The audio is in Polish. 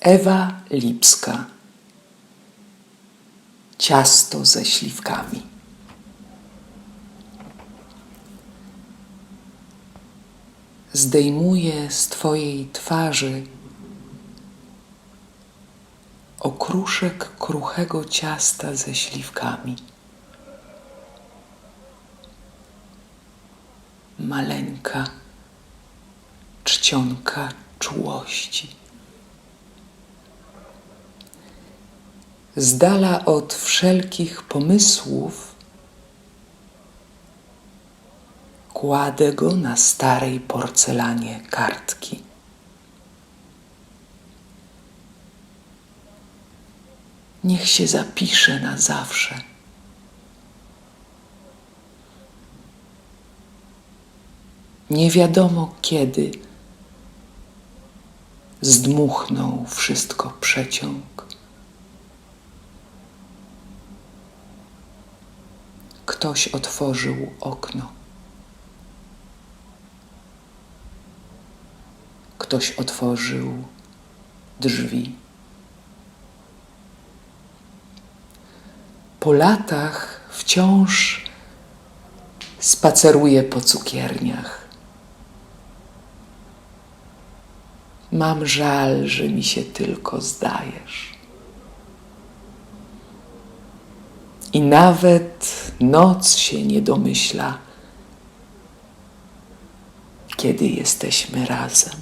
Ewa Lipska. Ciasto ze śliwkami. Zdejmuję z Twojej twarzy okruszek kruchego ciasta ze śliwkami. Maleńka czcionka czułości. Z dala od wszelkich pomysłów kładę go na starej porcelanie kartki. Niech się zapisze na zawsze. Nie wiadomo kiedy zdmuchnął wszystko przeciąg. Ktoś otworzył okno. Ktoś otworzył drzwi. Po latach wciąż spaceruję po cukierniach. Mam żal, że mi się tylko zdajesz. I nawet noc się nie domyśla, kiedy jesteśmy razem.